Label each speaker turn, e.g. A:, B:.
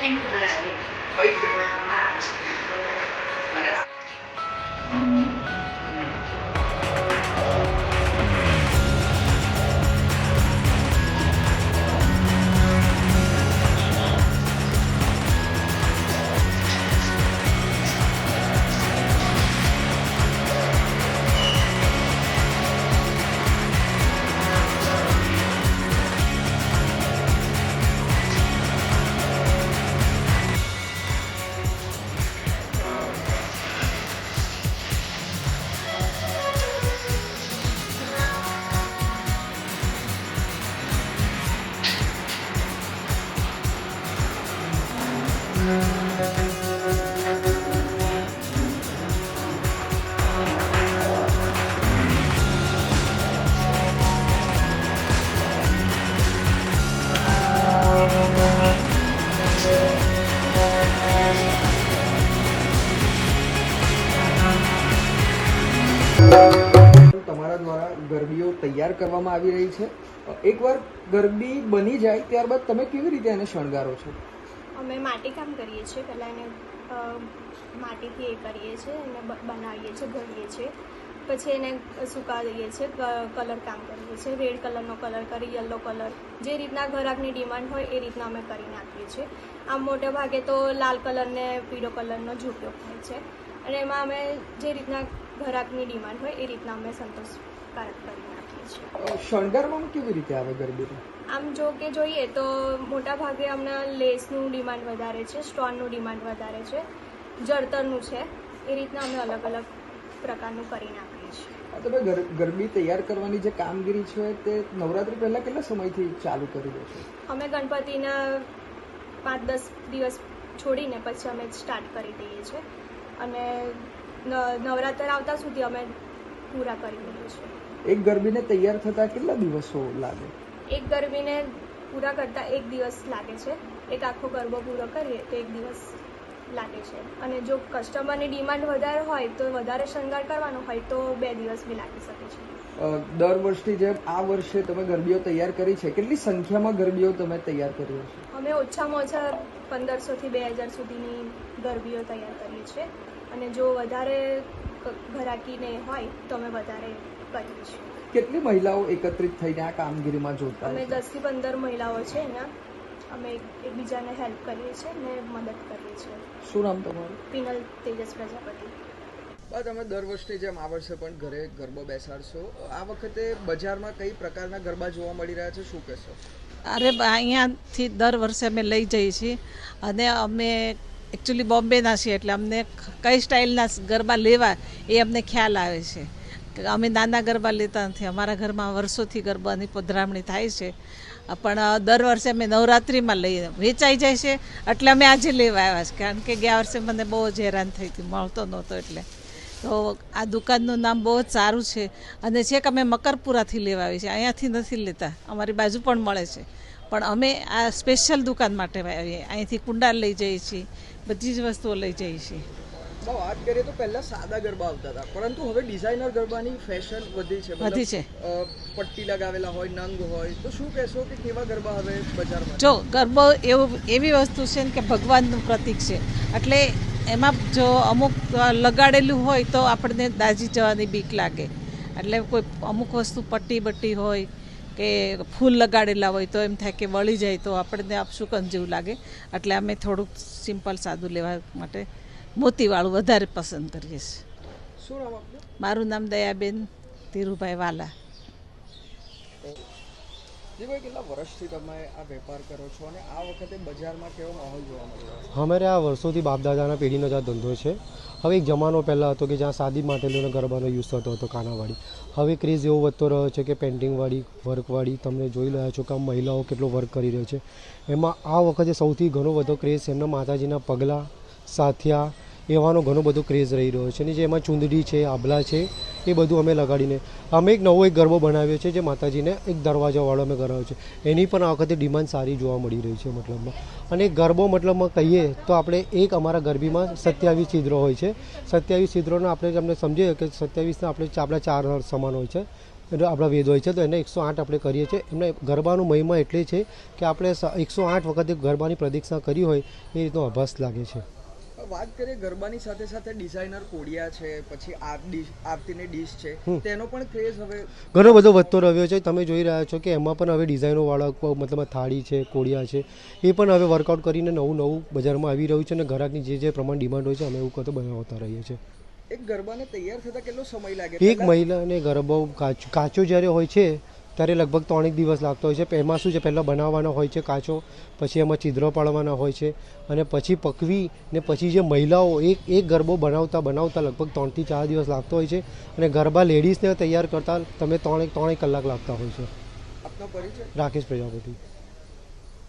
A: think that both of. તમારા દ્વારા ગરબીઓ તૈયાર કરવામાં આવી રહી છે. એકવાર ગરબી બની જાય, ત્યારબાદ તમે કેવી રીતે એને શણગારો છો?
B: અમે માટી કામ કરીએ છીએ. પહેલાં એને માટીથી એ કરીએ છીએ, એને બનાવીએ છીએ, ઘડીએ છીએ. પછી એને સુકા દઈએ છીએ કલર કામ કરીએ છીએ. રેડ કલરનો કલર કરી, યલો કલર. જે રીતના ઘરાકની ડિમાન્ડ હોય એ રીતના અમે કરી નાખીએ છીએ. આમ મોટે ભાગે તો લાલ કલરને પીળો કલરનો જ ઉપયોગ થાય છે. અને એમાં અમે જે રીતના ઘરાકની ડિમાન્ડ હોય એ રીતના અમે સંતોષકારક કરી નાખીએ
A: શણગારમાં કેવી રીતે આવે ગરબીનું?
B: આમ જો કે જોઈએ તો મોટા ભાગે હમણાં લેસનું ડિમાન્ડ વધારે છે સ્ટોનનું ડિમાન્ડ વધારે છે જળતરનું છે. એ રીતના અમે અલગ અલગ પ્રકારનું કરી નાખીએ છીએ.
A: તમે ગર- ગરબી તૈયાર કરવાની જે કામગીરી છે તે નવરાત્રી પહેલાં કેટલા સમયથી ચાલુ કરી દો છો?
B: અમે ગણપતિના પાંચ દસ દિવસ છોડીને પછી અમે સ્ટાર્ટ કરી દઈએ છીએ. અને નવરાત્ર આવતા સુધી અમે પૂરા કરી દઈએ છીએ
A: એક ગરબીને તૈયાર થતા કેટલા દિવસો લાગે?
B: એક ગરબીને પૂરા કરતાં એક દિવસ લાગે છે. એક આખો ગરબો પૂરો કરીએ તો એક દિવસ લાગે છે. અને જો કસ્ટમરની ડિમાન્ડ વધારે હોય તો વધારે શણગાર કરવાનો હોય તો બે દિવસ બી લાગી શકે છે.
A: દર વર્ષની જેમ આ વર્ષે તમે ગરબીઓ તૈયાર કરી છે. કેટલી સંખ્યામાં ગરબીઓ તમે તૈયાર કરી છે
B: અમે ઓછામાં ઓછા પંદરસોથી બે હજાર સુધીની ગરબીઓ તૈયાર કરીએ છીએ. અને જો વધારે ઘરાકીને હોય તો અમે વધારે કરીએ છીએ.
A: કેટલી મહિલાઓ એકત્રિત થઈને આ કામગીરીમાં જોતા
B: અમે? દસથી પંદર મહિલાઓ છે એના. અમે એકબીજાને હેલ્પ કરીએ છીએ અને મદદ કરીએ છીએ.
A: શું નામ તમારું?
B: પિનલ તેજસ પ્રજાપતિ.
A: બા તમે દર વર્ષની જેમ આ વર્ષે પણ ઘરે ગરબો બેસાડશો. આ વખતે બજારમાં કઈ પ્રકારના ગરબા જોવા મળી રહ્યા છે? શું કહેશો?
C: અરે બા, અહીંયાથી દર વર્ષે અમે લઈ જઈએ છીએ. અને અમે એકચ્યુઅલી બોમ્બેના છીએ એટલે અમને કઈ સ્ટાઇલના ગરબા લેવા એ અમને ખ્યાલ આવે છે. અમે નાના ગરબા લેતા નથી. અમારા ઘરમાં વર્ષોથી ગરબાની પધરામણી થાય છે. પણ દર વર્ષે અમે નવરાત્રિમાં લઈએ વેચાઈ જાય છે. એટલે અમે આજે લેવા આવ્યા છે. કારણ કે ગયા વર્ષે મને બહુ જ હેરાન થઈ હતી. મળતો નહોતો એટલે. તો આ દુકાનનું નામ બહુ જ સારું છે. અને છેક અમે મકરપુરાથી લેવા આવીએ છીએ અહીંયાથી નથી લેતા. અમારી બાજુ પણ મળે છે. પણ અમે આ સ્પેશિયલ દુકાન માટે આવીએ. અહીંથી કુંડાલ લઈ જઈએ છીએ બધી જ વસ્તુઓ લઈ જઈએ છીએ.
A: વાત કરીએ તો પહેલા સાદા ગરબા આવતા હતા. પરંતુ હવે ડિઝાઇનર ગરબાની ફેશન વધી છે.
C: વધી છે.
A: પટ્ટી લગાવેલા હોય નંગ હોય તો શું કહેશો કે કેવા ગરબા હવે બજારમાં?
C: જો ગરબો એવું એવી વસ્તુ છે ને કે ભગવાનનું પ્રતીક છે. એટલે એમાં જો અમુક લગાડેલું હોય તો આપણને દાજી જવાની બીક લાગે. એટલે કોઈ અમુક વસ્તુ પટ્ટી બટ્ટી હોય કે ફૂલ લગાડેલા હોય તો એમ થાય કે વળી જાય તો આપણને આપશુકન જેવું લાગે. એટલે અમે થોડુંક સિમ્પલ સાદું લેવા માટે મોતીવાળું વધારે પસંદ કરીએ છીએ. મારું નામ દયાબેન ધીરુભાઈ વાલા.
D: અમારે આ વર્ષોથી બાપદાદાના પેઢીનો જ આ ધંધો છે. હવે એક જમાનો પહેલાં હતો કે જ્યાં સાદી માટેલીઓનો ગરબાનો યુઝ થતો હતો, કાનાવાળી. હવે ક્રેઝ એવો વધતો રહ્યો છે કે પેઇન્ટિંગવાળી, વર્કવાળી તમે જોઈ રહ્યા છો કે આ મહિલાઓ કેટલો વર્ક કરી રહ્યો છે. એમાં આ વખતે સૌથી ઘણો બધો ક્રેઝ એમના માતાજીના પગલાં, સાથિયા, એવાનો ઘણો બધો ક્રેઝ રહી રહ્યો છે. અને જે એમાં ચૂંદડી છે, આભલા છે એ બધું અમે લગાડીને અમે એક નવો એક ગરબો બનાવ્યો છે જે માતાજીને એક દરવાજાવાળો અમે કરાવ્યો છે. એની પણ આ વખતે ડિમાન્ડ સારી જોવા મળી રહી છે મતલબમાં. અને ગરબો મતલબમાં કહીએ તો આપણે એક અમારા ગરબીમાં સત્યાવીસ છિદ્રો હોય છે. સત્યાવીસ છિદ્રોને આપણે તમને સમજીએ કે સત્યાવીસના આપણે આપણા ચાર સમાન હોય છે. એટલે આપણા વેદ હોય છે તો એને એકસો આઠ આપણે કરીએ છીએ. એમને ગરબાનું મહિમા એટલે છે કે આપણે એકસો આઠ વખતે ગરબાની પ્રદક્ષિણા કરી હોય એ રીતનો અભાસ લાગે છે.
A: વાત કરીએ ગરબાની સાથે સાથે ડિઝાઇનર કોડિયા છે પછી આરતીની ડીશ છે. તેનો પણ ક્રેઝ હવે
D: ઘણો બધો વધતો રહ્યો છે. તમે જોઈ રહ્યા છો કે એમાં પણ હવે ડિઝાઇનોવાળા મતલબ થાળી છે કોડિયા છે એ પણ હવે વર્કઆઉટ કરીને નવું નવું બજારમાં આવી રહ્યું છે અને ગ્રાહકની જે જે પ્રમાણ ડિમાન્ડ હોય છે અમે એવું કરતો બનાવતા રહીએ છીએ.
A: એક ગરબાને તૈયાર થતા કેટલો સમય લાગે?
D: એક મહિલાને ગરબો કાચો જ્યારે હોય છે ત્યારે લગભગ ત્રણેક દિવસ લાગતો હોય છે. એમાં શું છે? પહેલાં બનાવવાનો હોય છે કાચો પછી એમાં છિદ્રો પાડવાના હોય છે અને પછી પકવી ને પછી જે મહિલાઓ એક એક ગરબો બનાવતા બનાવતા લગભગ ત્રણથી ચાર દિવસ લાગતો હોય છે અને ગરબા લેડીઝને તૈયાર કરતાં તમે ત્રણેક ત્રણેક કલાક લાગતા હોય છે. રાકેશ પ્રજાપતિ.